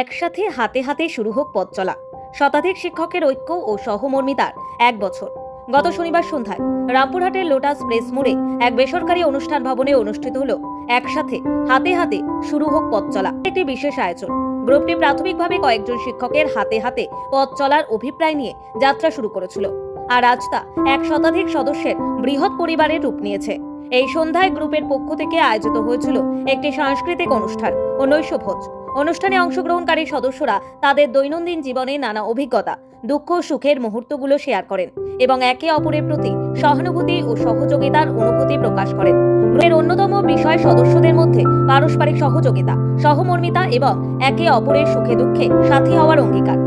একসাথে হাতে হাতে শুরু হোক পথ চলা। শতাধিক শিক্ষকের ঐক্য ও সহমর্মিতার এক বছর। গত শনিবার সন্ধ্যায় রামপুরহাটের লোটাস প্রেস মোড়ে এক বেসরকারি অনুষ্ঠান ভবনে অনুষ্ঠিত হল একসাথে হাতে হাতে শুরু হোক পথ চলা। একটি বিশেষ আয়োজন। গ্রুপটি প্রাথমিকভাবে কয়েকজন শিক্ষকের হাতে হাতে পথ চলার অভিপ্রায় নিয়ে যাত্রা শুরু করেছিল। আর আজ তা এক শতাধিক সদস্যের বৃহৎ পরিবারের রূপ নিয়েছে। এই সন্ধ্যায় গ্রুপের পক্ষ থেকে আয়োজিত হয়েছিল একটি সাংস্কৃতিক অনুষ্ঠান ও নৈশভোজ। অনুষ্ঠানে অংশগ্রহণকারী সদস্যরা তাদের দৈনন্দিন জীবনে নানা অভিজ্ঞতা, দুঃখ সুখের মুহূর্তগুলো শেয়ার করেন এবং একে অপরের প্রতি সহানুভূতি ও সহযোগিতার অনুভূতি প্রকাশ করেন। গ্রুপের অন্যতম বিষয় সদস্যদের মধ্যে পারস্পরিক সহযোগিতা, সহমর্মিতা এবং একে অপরের সুখে দুঃখে সাথী হওয়ার অঙ্গীকার।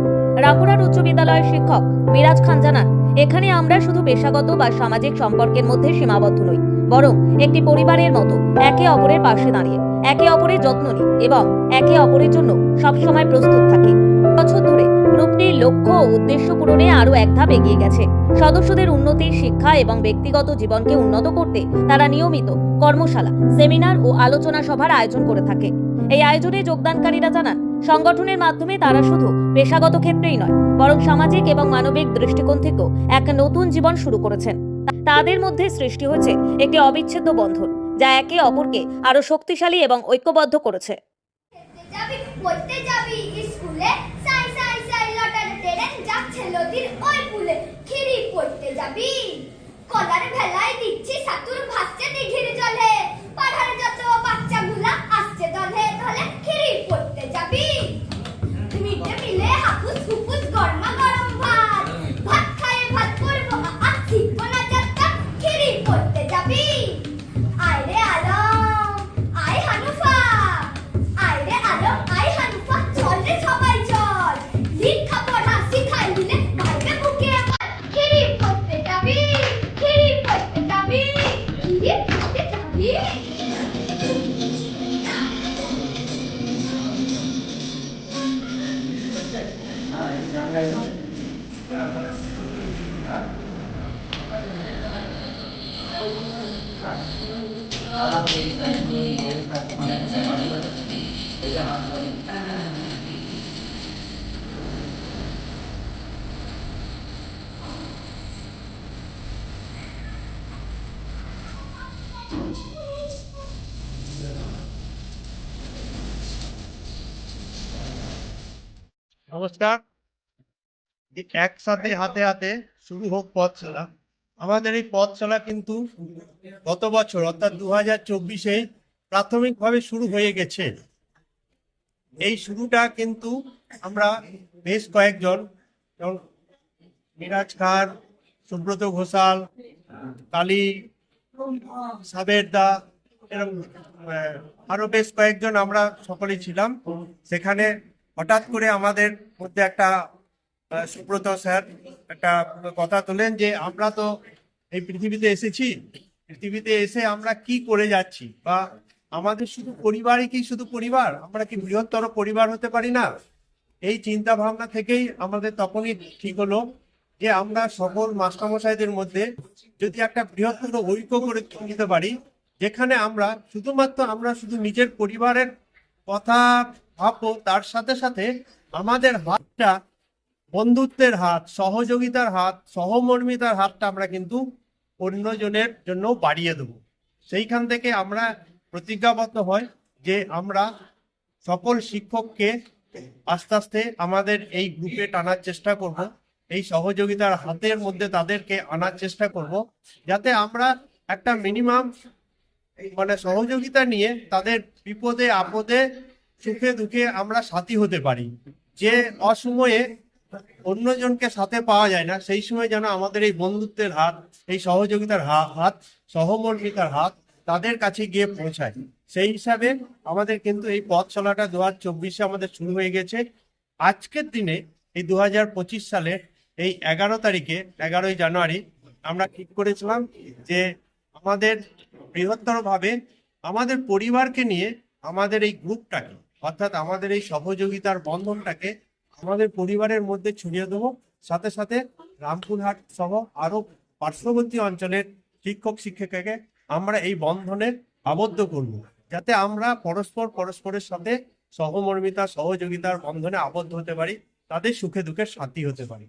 রামপুরহাট উচ্চ বিদ্যালয়ের শিক্ষক মিরাজ খান জানান এখানে আমরা শুধু পেশাগত বা সামাজিক সম্পর্কের মধ্যে সীমাবদ্ধ নই বরং একটি পরিবারের মতো একে অপরের পাশে দাঁড়িয়ে, একে অপরের যত্ন নিই এবং একে অপরের জন্য সবসময় প্রস্তুত থাকি। বছর ধরে গ্রুপটির লক্ষ্য ও উদ্দেশ্য পূরণে আরও এক ধাপ এগিয়ে গেছে। সদস্যদের উন্নতি, শিক্ষা এবং ব্যক্তিগত জীবনকে উন্নত করতে তারা নিয়মিত কর্মশালা, সেমিনার ও আলোচনা সভার আয়োজন করে থাকে। এই আয়োজনে যোগদানকারীরা জানান, সংগঠনের মাধ্যমে তারা শুধু পেশাগত ক্ষেত্রেই নয়, বরং সামাজিক এবং মানবিক দৃষ্টিকোণ থেকেও এক নতুন জীবন শুরু করেছেন। তাদের মধ্যে সৃষ্টি হয়েছে একটি অবিচ্ছেদ্য বন্ধন, যা একে অপরকে আরও শক্তিশালী এবং ঐক্যবদ্ধ করেছে। কলার ভেলায় দিচ্ছি সাতুর ভাসছে দিঘির জলে। নমস্কার এই একসাথে হাতে হাতে শুরু হোক পথ চলা। আমাদের এই পথ চলা কিন্তু গত বছর, অর্থাৎ দু হাজার চব্বিশে প্রাথমিকভাবে শুরু হয়ে গেছে। এই শুরুটা কিন্তু আমরা বেশ কয়েকজন, যেমন মিরাজ খান, সুব্রত ঘোষাল, কালী, সাবের দা এরকম আরও বেশ কয়েকজন আমরা সকলেই ছিলাম। সেখানে হঠাৎ করে আমাদের মধ্যে একটা সুব্রত স্যার, একটা কথা তোলেন যে আমরা তো এই পৃথিবীতে এসেছি, পৃথিবীতে এসে আমরা কি করে যাচ্ছি? বা আমাদের শুধু পরিবারই কি শুধু পরিবার? আমরা কি বৃহত্তর পরিবার হতে পারি না? এই চিন্তা ভাবনা থেকেই আমাদের তখনই ঠিক হলো যে আমরা সকল মাস্টারমশাইদের মধ্যে যদি একটা বৃহত্তর ঐক্য করে নিতে পারি, যেখানে আমরা শুধুমাত্র আমরা শুধু নিজের পরিবারের কথা ভাববো, তার সাথে সাথে আমাদের হাতটা বন্ধুত্বের হাত, সহযোগিতার হাত, সহমর্মিতার হাতটা আমরা কিন্তু অন্যজনের জন্য বাড়িয়ে দেবো। সেইখান থেকে আমরা প্রতিজ্ঞাবদ্ধ হয় যে আমরা সকল শিক্ষককে আস্তে আস্তে আমাদের এই গ্রুপে টানার চেষ্টা করব, এই সহযোগিতার হাতের মধ্যে তাদেরকে আনার চেষ্টা করব, যাতে আমরা একটা মিনিমাম মানে সহযোগিতা নিয়ে তাদের বিপদে, আপদে, সুখে দুঃখে আমরা সাথী হতে পারি। যে অসময়ে অন্যজনকে সাথে পাওয়া যায় না, সেই সময় যেন আমাদের এই বন্ধুত্বের হাত, এই সহযোগিতার হাত, সহমর্মিতার হাত তাদের কাছে গিয়ে পৌঁছায়। সেই হিসাবে আমাদের কিন্তু এই পথ চলাটা দু চব্বিশে আমাদের শুরু হয়ে গেছে। আজকের দিনে এই দু সালের এই এগারো তারিখে, এগারোই জানুয়ারি, আমরা ঠিক করেছিলাম যে আমাদের বৃহত্তরভাবে আমাদের পরিবারকে নিয়ে আমাদের এই গ্রুপটাকে, অর্থাৎ আমাদের এই সহযোগিতার বন্ধনটাকে আমাদের পরিবারের মধ্যে ছড়িয়ে দেবো। সাথে সাথে রামপুরহাট সহ আরও পার্শ্ববর্তী অঞ্চলের শিক্ষক শিক্ষিকাকে আমরা এই বন্ধনে আবদ্ধ করব। যাতে আমরা পরস্পর পরস্পরের সাথে সহমর্মিতা সহযোগিতার বন্ধনে আবদ্ধ হতে পারি তাদের সুখে দুঃখে সাথী হতে পারি।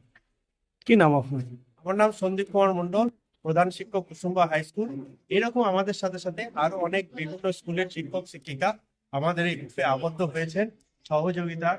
কি নাম আপনার? আমার নাম সন্দীপ কুমার মন্ডল প্রধান শিক্ষক কুসুম্বা হাই স্কুল। এরকম আমাদের সাথে সাথে আরও অনেক বিভিন্ন স্কুলের শিক্ষক শিক্ষিকা আমাদের এই গ্রুপে আবদ্ধ হয়েছেন। সহযোগিতার